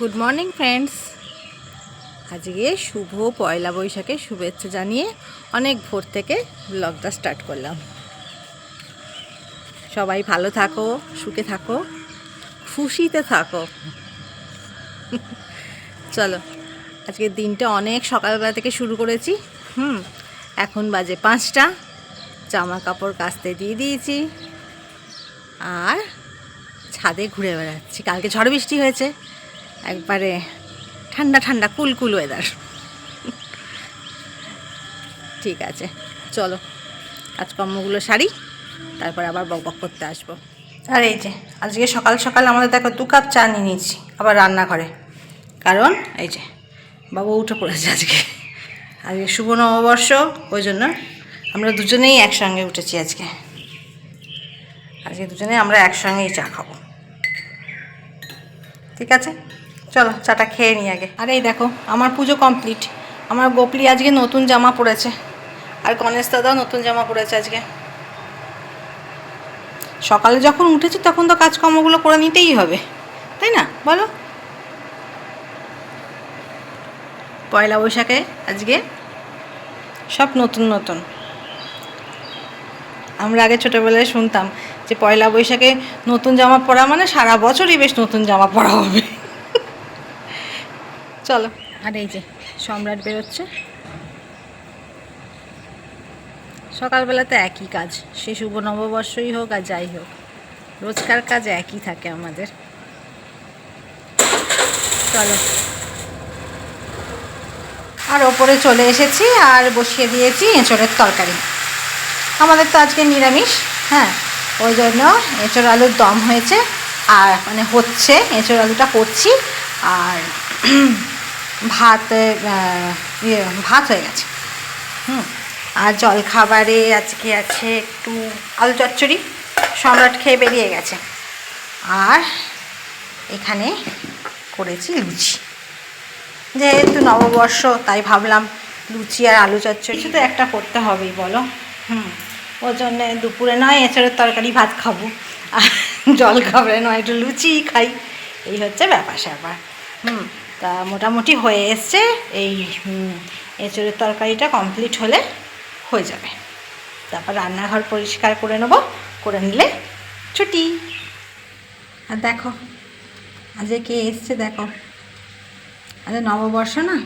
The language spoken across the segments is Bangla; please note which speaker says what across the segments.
Speaker 1: গুড মর্নিং ফ্রেন্ডস আজকে শুভ পয়লা বৈশাখে শুভেচ্ছা জানিয়ে অনেক ভোর থেকে ব্লগটা স্টার্ট করলাম। সবাই ভালো থাকো, সুখে থাকো, খুশিতে থাকো। চলো, আজকের দিনটা অনেক সকালবেলা থেকে শুরু করেছি। হুম, এখন বাজে পাঁচটা। জামা কাপড় কাচতে দিয়ে দিয়েছি। আর ছাদে ঘুরে বেড়াচ্ছি। কালকে ঝড় বৃষ্টি হয়েছে। একবারে ঠান্ডা ঠান্ডা কুলকুল ওয়েদার ঠিক আছে, চলো, কাজকর্মগুলো সারি, তারপর আবার বক বক করতে আসব। আর এই যে, আজকে সকাল সকাল আমাদের দেখো দু কাপ চা নিয়ে নিয়েছি, আবার রান্নাঘরে। কারণ, এই যে, বাবু উঠে পড়েছে আজকে। আজকে শুভ নববর্ষ, ওই জন্য আমরা দুজনেই একসঙ্গে উঠেছি আজকে। আজকে দুজনে আমরা একসঙ্গেই চা খাব। ঠিক আছে? চলো, চাটা খেয়ে নিই আগে। আর এই দেখো, আমার পুজো কমপ্লিট আমার গোপলি আজকে নতুন জামা পরেছে। আর গণেশ দাদাও নতুন জামা পরেছে আজকে। সকালে যখন উঠেছি, তখন তো কাজকর্মগুলো করে নিতেই হবে। তাই না? বলো। পয়লা বৈশাখে আজকে সব নতুন নতুন। আমরা আগে ছোটোবেলায় শুনতাম যে পয়লা বৈশাখে নতুন জামা পরা মানে সারা বছরই বেশ নতুন জামা পরা হবে। চলো। আর এই যে সম্রাট বেরোচ্ছে। সকালবেলাতে একই কাজ, সে শুভ নববর্ষই হোক আর যাই হোক, রোজকার কাজ একই থাকে আমাদের। চলো। আর ওপরে চলে এসেছি আর বসিয়ে দিয়েছি এঁচড়ের তরকারি। আমাদের তো আজকে নিরামিষ হ্যাঁ ওই জন্য এঁচড় আলুর দম হয়েছে, আর মানে হচ্ছে, এঁচড় আলুটা করছি, আর ভাত ইয়ে ভাত হয়ে গেছে। হুম, আর জল খাবারে আজকে আছে একটু আলু চচ্চড়ি, সম্রাট খেয়ে বেরিয়ে গেছে। আর এখানে করেছি লুচি। যেহেতু নববর্ষ, তাই ভাবলাম লুচি আর আলু চচ্চড়ি তো একটা করতে হবেই, বলো। হুম, ওর জন্যে দুপুরে নয় এঁচড়ের তরকারি ভাত খাব। আর জল খাবারে নয়, একটু লুচি খাই। এই হচ্ছে ব্যাপার স্যাপার হুম তা মোটামুটি হয়ে এসছে। এই এঁচড়ের তরকারিটা কমপ্লিট হলে হয়ে যাবে। তারপর রান্নাঘর পরিষ্কার করে নেব। করে নিলে ছুটি। আর দেখো, আজকে কে এসছে দেখো। আজ নববর্ষ না?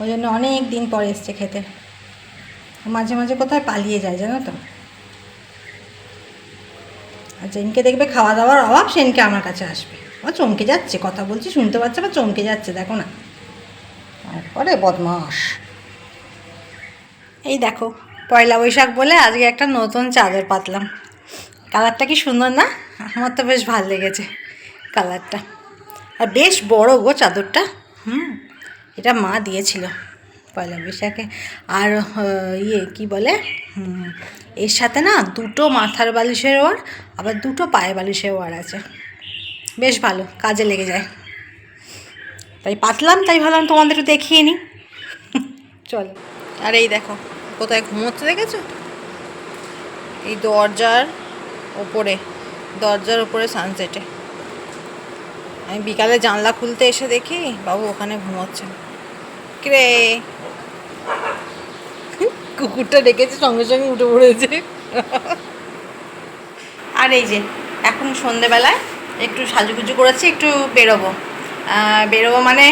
Speaker 1: ওই জন্য অনেক দিন পরে এসছে খেতে। মাঝে মাঝে কোথায় পালিয়ে যায়, জানো তো? আর যেদিনকে দেখবে খাওয়া দাওয়ার অভাব সেদিনকে আমার কাছে আসবে। ও চমকে যাচ্ছে, কথা বলছি, শুনতে পাচ্ছে বা চমকে যাচ্ছে, দেখো না। তারপরে বদমাস এই দেখো, পয়লা বৈশাখ বলে আজকে একটা নতুন চাদর পাতলাম। কালারটা কি সুন্দর না? আমার তো বেশ ভালো লেগেছে কালারটা। আর বেশ বড় গো চাদরটা, হুম, এটা মা দিয়েছিল পয়লা বৈশাখে। আর ইয়ে কি বলে এর সাথে না দুটো মাথার বালিশের ওয়ার, আবার দুটো পায়ে বালিশের ওয়ার আছে। বেশ ভালো, কাজে লেগে যায়। তাই পাতলাম, তাই ভাবলাম তোমাদের একটু দেখিয়ে নিই। চলো। আর এই দেখো, কোথায় ঘুমোচ্ছে দেখেছ? এই দরজার ওপরে দরজার ওপরে সানসেটে আমি বিকালে জানলা খুলতে এসে দেখি বাবু ওখানে ঘুমোচ্ছে। কিরে? কুকুরটা ডেকেছে, সঙ্গে সঙ্গে উঠে পড়েছে। আর এই যে, এখন সন্ধেবেলায় একটু সাজুগুজু করেছি, একটু বেরোবো। বেরোবো মানে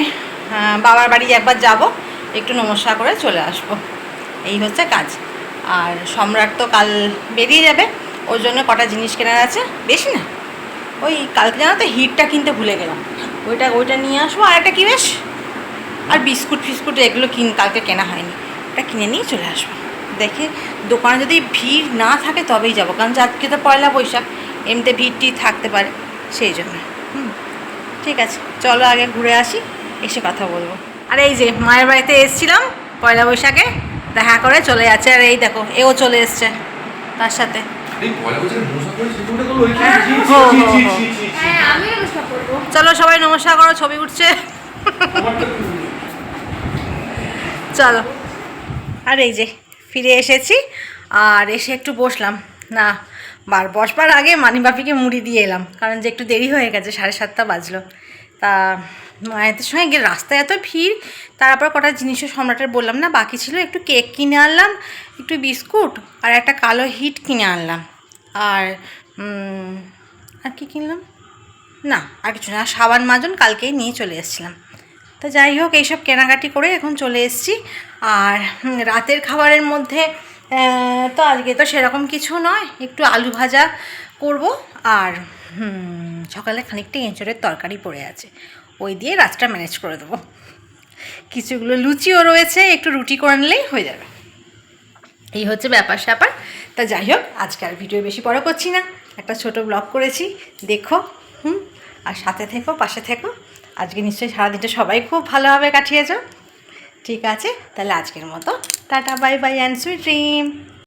Speaker 1: বাবার বাড়ি একবার যাব, একটু নমস্কার করে চলে আসব। এই হচ্ছে কাজ। আর সম্রাট তো কাল বেরিয়ে যাবে, ওর জন্য কটা জিনিস কেনার আছে? বেশি না। ওই কালকে জানো তো হিটটা কিনতে ভুলে গেলাম। ওইটা ওইটা নিয়ে আসব। আর একটা কি বেশ? আর বিস্কুট ফিস্কুট এগুলো কিন, কালকে কেনা হয়নি। ওটা কিনে নিয়ে চলে আসব। দেখে, দোকানে যদি ভিড় না থাকে তবেই যাব। কারণ আজকে তো পয়লা বৈশাখ, এমনিতে ভিড়টি থাকতে পারে। সেই জন্য। হুম ঠিক আছে। চলো আগে ঘুরে আসি এসে কথা বলব। আর এই যে মায়ের বাড়িতে এসেছিলাম পয়লা বৈশাখে দেখা করে চলে যাচ্ছে। আর এই দেখো এও চলে এসছে তার সাথে।
Speaker 2: হ্যাঁ
Speaker 1: চলো সবাই নমস্কার করো ছবি উঠছে। চলো। আর এই যে ফিরে এসেছি আর এসে একটু বসলাম। না বার, বসবার আগে মানিবাপিকে মুড়ি দিয়ে এলাম, কারণ যে একটু দেরি হয়ে গেছে, সাড়ে সাতটা বাজলো। তা মায়েদের সঙ্গে গিয়ে রাস্তায় এত ভিড় তারপর কটা জিনিসও সম্রাটের বললাম না, বাকি ছিল একটু কেক কিনে আনলাম, একটু বিস্কুট আর একটা কালো হিট কিনে আনলাম। আর আর কি কিনলাম? না, আর কিছু না সাবান মাজন কালকেই নিয়ে চলে এসেছিলাম। তা যাই হোক, এইসব কেনাকাটি করে এখন চলে এসেছি। আর রাতের খাবারের মধ্যে তো আজকে তো সেরকম কিছু নয়, একটু আলু ভাজা করব আর সকালে খানিকটা এঁচড়ের তরকারি পড়ে আছে, ওই দিয়ে রাতটা ম্যানেজ করে দেবো। কিছুগুলো লুচিও রয়েছে, একটু রুটি করে নিলেই হয়ে যাবে। এই হচ্ছে ব্যাপার স্যাপার। তা যাই হোক, আজকে আর ভিডিও বেশি বড় করছি না, একটা ছোট ব্লগ করেছি, দেখো, হুম, আর সাথে থেকো, পাশে থেকো। আজকে নিশ্চয়ই সারাদিনটা সবাই খুব ভালোভাবে কাটিয়েছ। ঠিক আছে তাহলে আজকের মতো। Tata bye bye and sweet dream